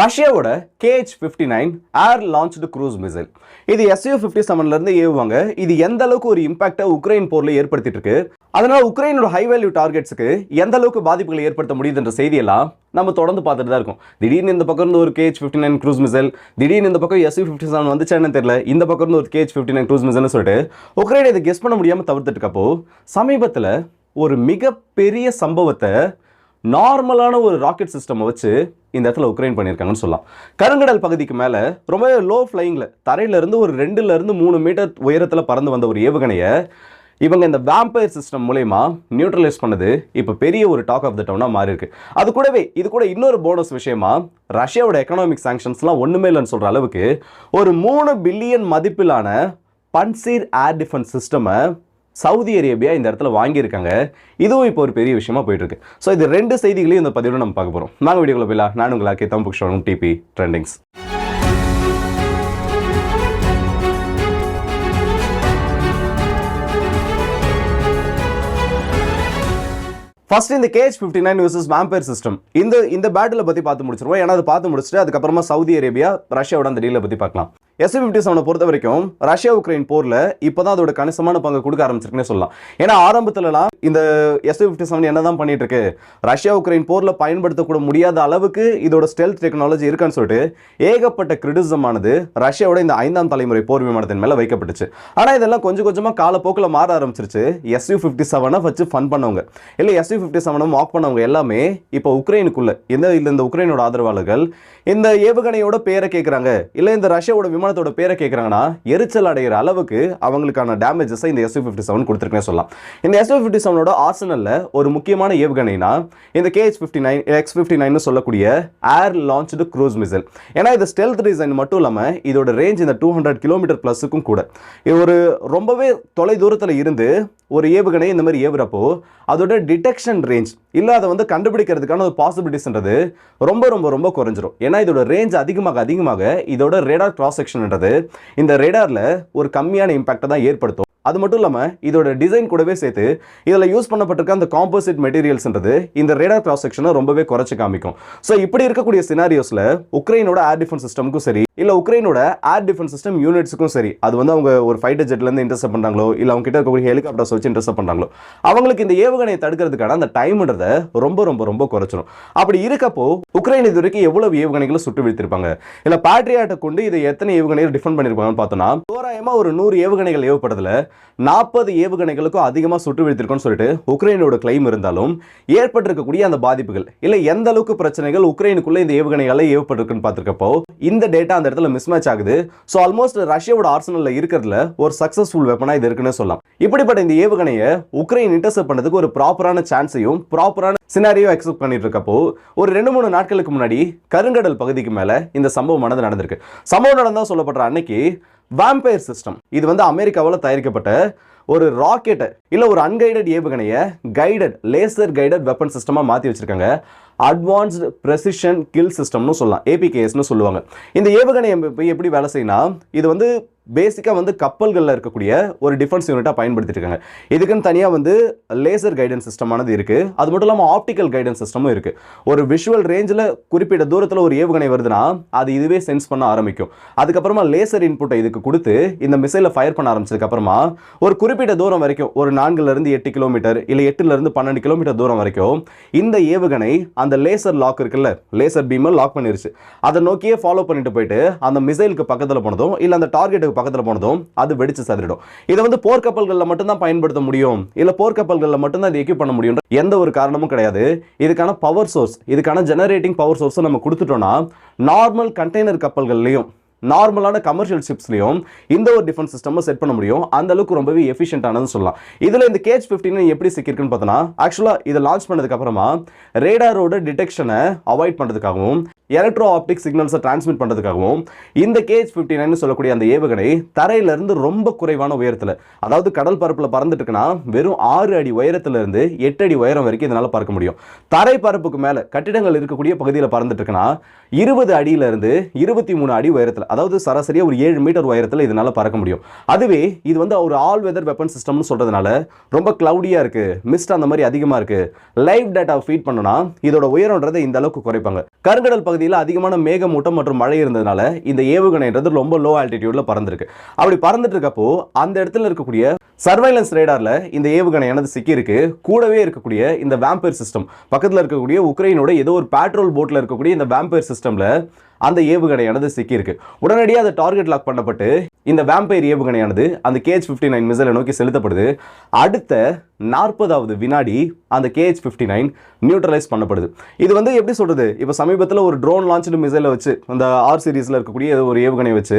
ரஷ்யாவோட KH fifty nine air launched cruise missile இது SU fifty செவன்லேருந்து ஏவுவாங்க. இது எந்த அளவுக்கு ஒரு இம்பாக்டை உக்ரைன் போரில் ஏற்படுத்திட்டு இருக்கு? அதனால உக்ரைனோட ஹை வேல்யூ டார்கெட்ஸுக்கு எந்த அளவுக்கு பாதிப்புகளை ஏற்படுத்த முடியுதுன்ற செய்தியெல்லாம் நம்ம தொடர்ந்து பார்த்துட்டு தான் இருக்கோம். திடீர்னு இந்த பக்கம் இருந்து ஒரு KH fifty nine cruise missile திடீர்னு இந்த பக்கம் எஸ்யூ ஃபிஃப்டி செவன் வந்துச்சான்னு தெரியல இந்த பக்கம் இருந்து ஒரு கேஹெச் ஃபிஃப்டி நைன் க்ரூஸ் மிசைல்னு சொல்லிட்டு உக்ரைன் இதை கெஸ் பண்ண முடியாமல் தவிர்த்துட்டு இருக்கப்போ சமீபத்தில் ஒரு மிகப்பெரிய சம்பவத்தை நார்மலான ஒரு ராக்கெட் சிஸ்டம் வச்சு இந்த இடத்துல உக்ரைன் பண்ணியிருக்காங்கன்னு சொல்லலாம். கருங்கடல் பகுதிக்கு மேலே ரொம்ப லோ ஃப்ளைங்கில் தரையிலேருந்து ஒரு ரெண்டுலேருந்து மூணு மீட்டர் உயரத்தில் பறந்து வந்த ஒரு ஏவுகணையை இவங்க இந்த வேம்பயர் சிஸ்டம் மூலயமா நியூட்ரலைஸ் பண்ணது. இப்போ பெரிய ஒரு டாக் ஆஃப் த டவுனாக மாறி இருக்கு அது கூடவே இது கூட இன்னொரு போனஸ் விஷயமா ரஷ்யாவோட எக்கனாமிக் சாங்ஷன்ஸ்லாம் ஒன்றுமே இல்லைன்னு சொல்கிற அளவுக்கு ஒரு மூணு பில்லியன் மதிப்பிலான பன்சீர் ஏர் டிஃபென்ஸ் சிஸ்டமை சவுதி அரேபியா இந்த இடத்துல வாங்கியிருக்காங்க. இதுவும் இப்போ ஒரு பெரிய விஷயமா போயிட்டு இருக்கு ஸோ இது ரெண்டு செய்திகளையும் இந்த பதிவில் நம்ம பார்க்க போகிறோம் நாங்கள் வீடியோக்குள்ள போயிடலாம். நான் உங்களுக்கு தம் டிபி ட்ரெண்டிங்ஸ் ஃபர்ஸ்ட் இந்த KH fifty nine versus vampire system இந்த இந்த பேட்டில் பற்றி பார்த்து முடிச்சிருவோம். ஏன்னா அது பார்த்து முடிச்சுட்டு அதுக்கப்புறமா சவுதி அரேபியா ரஷ்யாவோட அந்த டீலை பற்றி பார்க்கலாம். எஸ் ஃபிஃப்டி செவனை பொறுத்த வரைக்கும் ரஷ்யா உக்ரைன் போரில் இப்போ தான் அதோட கணிசமான பங்கு கொடுக்க ஆரம்பிச்சிருக்குன்னு சொல்லலாம். ஏன்னா ஆரம்பத்துலலாம் இந்த எஸ் ஃபிஃப்டி செவன் என்ன தான் பண்ணிட்டு இருக்கு ரஷ்யா உக்ரைன் போரில் பயன்படுத்தக்கூட முடியாத அளவுக்கு இதோட ஸ்டெல்த் டெக்னாலஜி இருக்கான்னு சொல்லிட்டு ஏகப்பட்ட கிரிட்டிசம் ஆனது ரஷ்யாவோட இந்த ஐந்தாம் தலைமுறை போர் விமானத்தின் மேலே வைக்கப்பட்டுச்சு. ஆனால் இதெல்லாம் கொஞ்சம் கொஞ்சமாக காலப்போக்கில் மாற ஆரம்பிச்சிருச்சு. எஸ்யூ ஃபிஃப்டி செவனை வச்சு ஃபன் பண்ணவங்க. இல்லை எஸ்யூ ஃபிஃப்டி செவனை மாக் பண்ணவங்க எல்லாமே இப்போ உக்ரைனுக்குள்ள இந்த இந்த உக்ரைனோட ஆதரவாளர்கள் இந்த ஏவுகணையோட பேரை கேட்குறாங்க இல்லை இந்த ரஷ்யாவோட விமானத்தோட பேரை கேட்குறாங்கன்னா எரிச்சல் அடைகிற அளவுக்கு அவங்களுக்கான டேமேஜஸை இந்த எஸ்யூ ஃபிஃப்டி செவன் கொடுத்துருக்குன்னு சொல்லலாம். இந்த எஸ்யூ ஃபிஃப்டி செவனோட ஆர்சனலில் ஒரு முக்கியமான ஏவுகணைனா இந்த KH fifty nine X fifty nine சொல்லக்கூடிய ஏர் லான்ச்டு க்ரூஸ் மிசைல் ஏன்னா இது ஸ்டெல்த் டிசைன் மட்டும் இல்லாமல் இதோட ரேஞ்ச் இந்த டூ ஹண்ட்ரட் கிலோமீட்டர் ப்ளஸுக்கும் கூட. இது ஒரு ரொம்பவே தொலை தூரத்தில் இருந்து ஒரு ஏவுகணை இந்த மாதிரி ஏவுறப்போ அதோட டிடெக்ஷன் ரேஞ்ச் இல்லை அதை வந்து கண்டுபிடிக்கிறதுக்கான ஒரு பாசிபிலிட்டிஸ்ன்றது ரொம்ப ரொம்ப ரொம்ப குறைஞ்சிரும். ஏன்னா இதோட ரேஞ்ச் அதிகமாக அதிகமாக இதோட ரேடார் கிராஸ் செக்ஷன்ன்றது இந்த ரேடாரில் ஒரு கம்மியான இம்பாக்டை தான் ஏற்படுத்தும். அது மட்டும் இல்லாமல் இதோட டிசைன் கூடவே சேர்த்து இதில் யூஸ் பண்ணப்பட்டிருக்க அந்த காம்போசிட் மெட்டீரியல்ஸ்ன்றது இந்த ரேடார் கிராஸ் செக்ஷனை ரொம்பவே குறைச்சி காமிக்கும். ஸோ இப்படி இருக்கக்கூடிய சினாரியோஸில் உக்ரைனோட ஏர் டிஃபென்ஸ் சிஸ்டமுக்கும் சரி இல்லை உக்ரைனோட ஏர் டிஃபென்ஸ் சிஸ்டம் யூனிட்ஸுக்கும் சரி அது வந்து அவங்க ஒரு ஃபைட்டர் ஜெட்லேருந்து இன்டர்செப்ட் பண்ணுறாங்களோ இல்லை அவங்க கிட்ட இருக்கக்கூடிய ஹெலிகாப்டர்ஸ் வச்சு இன்டர்செப்ட் பண்ணுறாங்களோ அவங்களுக்கு இந்த ஏவுகணையை தடுக்கிறதுக்கான அந்த டைம்ன்றதை ரொம்ப ரொம்ப ரொம்ப குறைச்சிடும் அப்படி இருக்கப்போ உக்ரைன் இது வரைக்கும் எவ்வளவு ஏவுகணைகளை சுட்டு வீழ்த்திருப்பாங்க? இல்லை பேட்ரியாட்டை கொண்டு இதை எத்தனை ஏவுகணைகள் டிஃபெண்ட் பண்ணியிருப்பாங்கன்னு பார்த்தோம்னா தோராயமாக ஒரு நூறு ஏவுகணைகள் ஏவப்படுறதுல நாற்பது ஏவுகணைகளுக்கும் அதிகமாக சுட்டு வீழ்த்திருக்கோம்னு சொல்லிட்டு உக்ரைனோட கிளைம் இருந்தாலும் ஏற்பட்டிருக்கக்கூடிய அந்த பாதிப்புகள் இல்லை எந்த அளவுக்கு பிரச்சனைகள் உக்ரைனுக்குள்ளே இந்த ஏவுகணைகளை ஏவப்பட்டிருக்குன்னு பார்த்துருக்கப்போ இந்த டேட்டா அந்த இடத்துல மிஸ்மேட்ச் ஆகுது. ஸோ ஆல்மோஸ்ட் ரஷ்யாவோட ஆர்சனலில் இருக்கிறதுல ஒரு சக்சஸ்ஃபுல் வெப்பனா இது இருக்குன்னு சொல்லலாம். இப்படிப்பட்ட இந்த ஏவுகணையை உக்ரைன் இன்டர்செப்ட் பண்ணதுக்கு ஒரு ப்ராப்பரான சான்ஸையும் ப்ராப்பரான சினாரியோ எக்ஸப்ட் பண்ணிட்டு இருக்கப்போ ஒரு ரெண்டு மூணு நாட்களுக்கு முன்னாடி கருங்கடல் பகுதிக்கு மேல இந்த சம்பவமானது நடந்திருக்கு. சம்பவம் நடந்தால் சொல்லப்படுற அன்னைக்கு வேம்பயர் சிஸ்டம் இது வந்து அமெரிக்காவில் தயாரிக்கப்பட்ட ஒரு ராக்கெட்டை இல்லை ஒரு அன்கைடட் ஏவுகணையை கைடட் லேசர் கைடட் வெப்பன் சிஸ்டமாக மாற்றி வச்சிருக்காங்க. அட்வான்ஸ்டு ப்ரெசிஷன் கில் சிஸ்டம்னு சொல்லலாம். ஏபிகேஎஸ்னு சொல்லுவாங்க. இந்த ஏவுகணை எப்படி வேலை செய்யணும் இது வந்து பேசிக்காக வந்து கப்பல்களில் இருக்கக்கூடிய ஒரு டிஃபென்ஸ் யூனிட்டாக பயன்படுத்திட்டு இருக்காங்க இதுக்குன்னு தனியாக வந்து லேசர் கைடன்ஸ் சிஸ்டமானது இருக்குது அது மட்டும் இல்லாமல் ஆப்டிக்கல் கைடன்ஸ் சிஸ்டமும் இருக்குது ஒரு விஷுவல் ரேஞ்சில் குறிப்பிட்ட தூரத்தில் ஒரு ஏவுகணை வருதுன்னா அது இதுவே சென்ஸ் பண்ண ஆரம்பிக்கும். அதுக்கப்புறமா லேசர் இன்புட்டை இதுக்கு கொடுத்து இந்த மிசைலை ஃபயர் பண்ண ஆரம்பிச்சதுக்கப்புறமா ஒரு குறிப்பிட்ட தூரம் வரைக்கும் ஒரு நான்குலேருந்து எட்டு கிலோமீட்டர் இல்லை எட்டுலேருந்து பன்னெண்டு கிலோமீட்டர் தூரம் வரைக்கும் இந்த ஏவுகணை அந்த லேசர் லாக் இருக்குல்ல லேசர் பீமை லாக் பண்ணிருச்சு. அதை நோக்கியே ஃபாலோ பண்ணிட்டு போயிட்டு அந்த மிசைலுக்கு பக்கத்தில் போனதும் இல்லை அந்த டார்கெட்டுக்கு பக்கத்தில் போனதும் அது வெடிச்சு சதுரிடும். இதை வந்து போர்க்கப்பல்களில் மட்டும்தான் பயன்படுத்த முடியும். இல்லை போர்க்கப்பல்களில் மட்டும்தான் இதை எக்யூப் பண்ண முடியும் எந்த ஒரு காரணமும் கிடையாது. இதுக்கான பவர் சோர்ஸ் இதுக்கான ஜெனரேட்டிங் பவர் சோர்ஸை நம்ம கொடுத்துட்டோம்னா நார்மல் கண்டெய்னர் கப்பல்கள்லையும் நார்மலான கமர்ஷியல் ஷிப்ஸ்லையும் இந்த ஒரு டிஃபென்ஸ் சிஸ்டம் செட் பண்ண முடியும். அந்த அளவுக்கு ரொம்பவே எஃபிஷியன்ட்டானதுன்னு சொல்லலாம். இதில் இந்த கேஜ் ஃபிஃப்டின் எப்படி சிக்கிருக்குன்னு பார்த்தோன்னா ஆக்சுவலாக இதை லான்ச் பண்ணதுக்கு அப்புறமா ரேடாரோட டிடெக்ஷனை அவாய்ட் பண்ணுறதுக்காகவும் எலக்ட்ரோ ஆப்டிக் சிக்னல்ஸை டிரான்ஸ்மிட் பண்ணுறதுக்காகவும் இந்த கேஜ் ஃபிஃப்டி நைன் சொல்லக்கூடிய அந்த ஏவுகணை தரையிலிருந்து ரொம்ப குறைவான உயரத்தில் அதாவது கடல் பரப்பில் பறந்துட்டு இருக்குன்னா வெறும் ஆறு அடி உயரத்திலிருந்து எட்டு அடி உயரம் வரைக்கும் இதனால் பறக்க முடியும். தரை பரப்புக்கு மேலே கட்டிடங்கள் இருக்கக்கூடிய பகுதியில் பறந்துட்டு இருக்குன்னா இருபது அடியிலிருந்து இருபத்தி மூணு அடி உயரத்தில் அதாவது சராசரியாக ஒரு ஏழு மீட்டர் உயரத்தில் இதனால் பறக்க முடியும். அதுவே இது வந்து ஒரு ஆல் வெதர் வெப்பன் சிஸ்டம்னு சொல்றதுனால ரொம்ப க்ளவுடியாக இருக்குது மிஸ்ட் அந்த மாதிரி அதிகமாக இருக்குது லைவ் டேட்டா ஃபீட் பண்ணனா இதோட உயரன்றதை இந்த அளவுக்கு குறைப்பாங்க. கருங்கடல் பகுதியில் அதிகமான மேகமூட்டம் மற்றும் மழை இருந்ததுனால இந்த ஏவுகணைன்றது ரொம்ப லோ ஆல்டிடியூட்ல பறந்துருக்கு. அப்படி பறந்துட்டு இருக்கப்போ அந்த இடத்துல இருக்கக்கூடிய சர்வைலன்ஸ் ரேடாரில் இந்த ஏவுகணையானது சிக்கியிருக்கு. கூடவே இருக்கக்கூடிய இந்த வேம்பயர் சிஸ்டம் பக்கத்தில் இருக்கக்கூடிய உக்ரைனோட ஏதோ ஒரு பேட்ரோல் போட்டில் இருக்கக்கூடிய இந்த வேம்பயர் சிஸ்டமில் அந்த ஏவுகணையானது சிக்கியிருக்கு. உடனடியாக அதை டார்கெட் லாக் பண்ணப்பட்டு இந்த வேம்பயர் ஏவுகணையானது அந்த கேஹெச் ஃபிஃப்டி நைன் மிசலை நோக்கி செலுத்தப்படுது. அடுத்த நாற்பதாவது வினாடி அந்த கேஹெச் ஃபிஃப்டி நைன் நியூட்ரலைஸ் பண்ணப்படுது. இது வந்து எப்படி சொல்கிறது இப்போ சமீபத்தில் ஒரு ட்ரோன் லான்ச்சு மிசைலை வச்சு அந்த ஆர் சீரீஸில் இருக்கக்கூடிய ஏதோ ஒரு ஏவுகணை வச்சு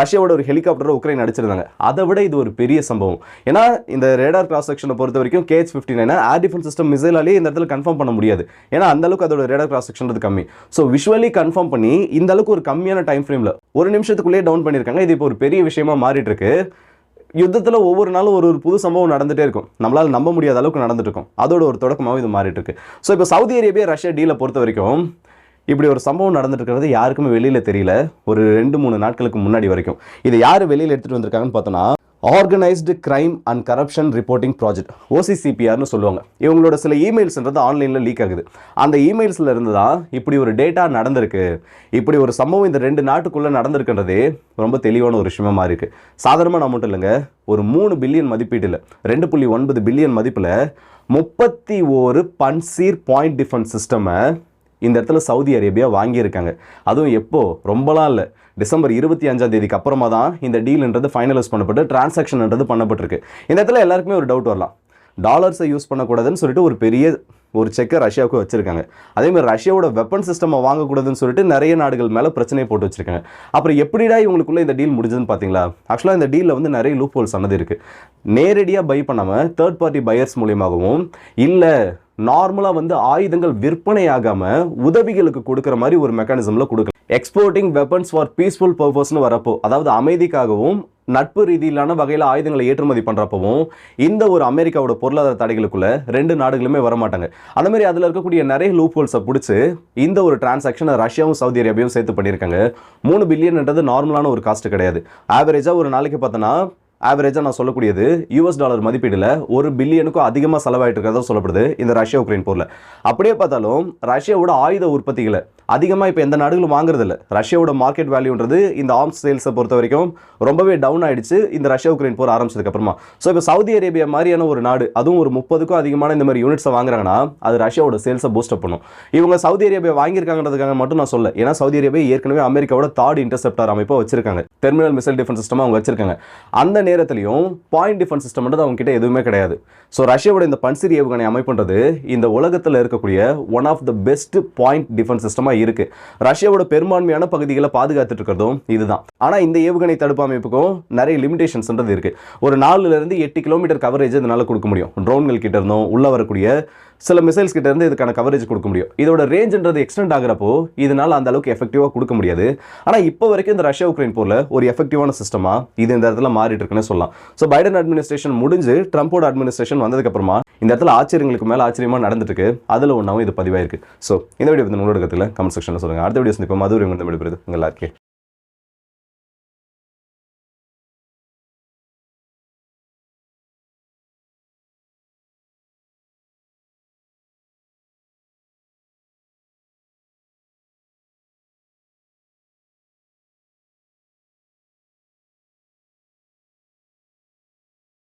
ரஷ்யாவோட ஒரு ஹெலிகாப்டரை உக்ரைன் அடிச்சிருந்தாங்க. அதை விட இது ஒரு பெரிய சம்பவம். ஏன்னா இந்த ரேடார் கிராஸ் செக்ஷனை பொறுத்த வரைக்கும் KH fifty nine air defence system மிசைலாலே இந்த இடத்துல கன்ஃபார்ம் பண்ண முடியாது. ஏன்னா அந்த அளவுக்கு அதோட ரேடார் கிராஸ் செக்ஷன் கம்மி. ஸோ விஷுவலி கன்ஃபார்ம் பண்ணி இந்த அளவுக்கு ஒரு கம்மியான டைம் ஃப்ரேமில் ஒரு நிமிஷத்துக்குள்ளேயே டவுன் பண்ணியிருக்காங்க. இது இப்போ ஒரு பெரிய விஷயமா மாறிட்டு இருக்கு யுத்தத்தில் ஒவ்வொரு நாளும் ஒரு ஒரு புது சம்பவம் நடந்துகிட்டே இருக்கும். நம்மளால் நம்ப முடியாத அளவுக்கு நடந்துட்டு இருக்கும். அதோட ஒரு தொடக்கமாகவும் இது மாறிட்டு இருக்கு ஸோ இப்போ சவுதி அரேபியா ரஷ்யா டீலை பொறுத்த வரைக்கும் இப்படி ஒரு சம்பவம் நடந்துட்டுருக்கிறது யாருக்குமே வெளியில் தெரியல. ஒரு ரெண்டு மூணு நாட்களுக்கு முன்னாடி வரைக்கும். இதை யார் வெளியில் எடுத்துகிட்டு வந்திருக்காங்கன்னு பார்த்தோன்னா organised crime and corruption reporting project ஓசிசிபிஆர்னு சொல்லுவாங்க. இவங்களோட சில இமெயில்ஸ்ன்றது ஆன்லைனில் லீக் ஆகுது. அந்த இமெயில்ஸில் இருந்து தான் இப்படி ஒரு டேட்டா நடந்திருக்கு. இப்படி ஒரு சம்பவம் இந்த ரெண்டு நாட்டுக்குள்ளே நடந்திருக்குன்றதே ரொம்ப தெளிவான ஒரு விஷயமா மாறி இருக்கு நான் மட்டும் இல்லைங்க ஒரு மூணு பில்லியன் மதிப்பீட்டில் ரெண்டு புள்ளி ஒன்பது பில்லியன் மதிப்பில் முப்பத்தி ஒரு பன்சீர் பாயிண்ட் டிஃபென்ஸ் சிஸ்டமை இந்த இடத்துல சவுதி அரேபியா வாங்கியிருக்காங்க. அதுவும் எப்போது ரொம்பலாம் இல்லை. டிசம்பர் இருபத்தி அஞ்சாம் தேதிக்கு அப்புறமா தான் இந்த டீல்ன்றது ஃபைனலைஸ் பண்ணப்பட்டு டிரான்சாக்ஷன்ன்றது பண்ணப்பட்டிருக்கு. இந்த இடத்துல எல்லாருக்குமே ஒரு டவுட் வரலாம். டாலர்ஸை யூஸ் பண்ணக்கூடாதுன்னு சொல்லிட்டு ஒரு பெரிய ஒரு செக்கை ரஷ்யாவுக்கு வச்சுருக்காங்க. அதே மாதிரி ரஷ்யாவோட வெப்பன் சிஸ்டமை வாங்கக்கூடாதுன்னு சொல்லிட்டு நிறைய நாடுகள் மேலே பிரச்சனையை போட்டு வச்சுருக்காங்க. அப்புறம் எப்படிடா இவங்களுக்குள்ளே இந்த டீல் முடிஞ்சதுன்னு பார்த்தீங்களா ஆக்சுவலாக இந்த டீலில் வந்து நிறைய லூப் ஹோல்ஸ் ஆனது இருக்குது நேரடியாக பை பண்ணாமல் தேர்ட் பார்ட்டி பையர்ஸ் மூலியமாகவும் இல்லை நார்மலாக வந்து ஆயுதங்கள் விற்பனையாகாமல் உதவிகளுக்கு கொடுக்குற மாதிரி ஒரு மெக்கானிசமில் கொடுக்கலாம். எக்ஸ்போர்ட்டிங் வெப்பன்ஸ் ஃபார் பீஸ்ஃபுல் பர்பஸ்னு வரப்போ அதாவது அமைதிக்காகவும் நட்பு ரீதியிலான வகையில் ஆயுதங்களை ஏற்றுமதி பண்ணுறப்பவும் இந்த ஒரு அமெரிக்காவோட பொருளாதார தடைகளுக்குள்ள ரெண்டு நாடுகளுமே வரமாட்டாங்க. அந்த மாதிரி அதில் இருக்கக்கூடிய நிறைய லூப்ஹோல்ஸை பிடிச்சி இந்த ஒரு டிரான்சாக்ஷனை ரஷ்யாவும் சவுதி அரேபியாவும் சேர்த்து பண்ணியிருக்காங்க. மூணு பில்லியன்ன்றது நார்மலான ஒரு காஸ்ட் கிடையாது. ஆவரேஜாக ஒரு நாளைக்கு பார்த்தோன்னா ஆவரேஜாக நான் சொல்லக்கூடியது யூஎஸ் டாலர் மதிப்பீடில் ஒரு பில்லியனுக்கும் அதிகமாக செலவாயிட்டு இருக்கிறதா சொல்லப்படுது இந்த ரஷ்யா உக்ரைன் போரில். அப்படியே பார்த்தாலும் ரஷ்யாவோட ஆயுத உற்பத்திகளை அதிகமாக இப்போ எந்த நாடுகளும் வாங்குறது இல்லை ரஷ்யாவோட மார்க்கெட் வேல்யூன்றது இந்த ஆர்ம்ஸ் சேல்ஸை பொறுத்த வரைக்கும் ரொம்பவே டவுன் ஆயிடுச்சு. இந்த ரஷ்யா உக்ரைன் போர் ஆரம்பிச்சதுக்கப்புறமா ஸோ இப்போ சவுதி அரேபியா மாதிரியான ஒரு நாடு அதுவும் ஒரு முப்பதுக்கும் அதிகமான இந்த மாதிரி யூனிட்ஸை வாங்குறாங்கன்னா அது ரஷ்யாவோட சேல்ஸை பூஸ்ட் அப் பண்ணும். இவங்க சவுதி அரேபியா வாங்கியிருக்காங்கிறதுக்காக மட்டும் நான் சொல்ல ஏன்னா சவுதி அரேபியா ஏற்கனவே அமெரிக்காவோட தார்ட் இன்டர்செப்டார் அமைப்பை வச்சிருக்காங்க. டெர்மினல் மிசைல் டிஃபென்ஸ் சிஸ்டம் அவங்க வச்சிருக்காங்க. அந்த நேரத்திலையும் பாயிண்ட் டிஃபென்ஸ் சிஸ்டம்ன்றது அவங்க கிட்ட எதுவுமே கிடையாது. ஸோ ரஷ்யாவோட இந்த பன்சிரி ஏவுகணை அமைப்புன்றது இந்த உலகத்தில் இருக்கக்கூடிய one of the best point defence சிஸ்டமாக இருக்கு. ரஷ்யாவோட பெரும்பான்மையான பகுதிகளை பாதுகாத்துட்டு இருக்கிறதும் இதுதான். ஆனால் இந்த ஏவுகணை தடுப்பு அமைப்புக்கும் நிறைய லிமிடேஷன்ஸ்ன்றது இருக்குது ஒரு நாலுலேருந்து எட்டு கிலோமீட்டர் கவரேஜ் இதனால் கொடுக்க முடியும். ட்ரோன்கள் கிட்ட இருந்தும் உள்ளே வரக்கூடிய சில மிசைல்ஸ் கிட்ட இருந்து இதுக்கான கவரேஜ் கொடுக்க முடியும். இதோட ரேஞ்சுன்றது எக்ஸ்டெண்ட் ஆகிறப்போ இதனால் அந்த அளவுக்கு எஃபெக்டிவாக கொடுக்க முடியாது. ஆனால் இப்போ வரைக்கும் இந்த ரஷ்யா உக்ரைன் போரில் ஒரு எஃபெக்டிவான சிஸ்டமாக இது இந்த இடத்துல மாறிட்டு இருக்குன்னு சொல்லலாம். ஸோ பைடன் அட்மினிஸ்ட்ரேஷன் முடிஞ்சு ட்ரம்போட அட்மினிஸ்ட்ரேஷன் வந்ததுக்கப்புறமா இந்த இடத்துல ஆச்சரியங்களுக்கு மேலே ஆச்சரியமாக நடந்துட்டு அதில் ஒன்றாவும் இது பதிவாயிருக்கு. ஸோ இந்த வீடியோ பற்றி உங்களோட கருத்துல கமெண்ட் செக்ஷனில் சொல்லுங்கள் அடுத்த வீடியோ சந்திப்போம். அது ஒரு விடுபடுது உங்கள் எல்லாருக்கே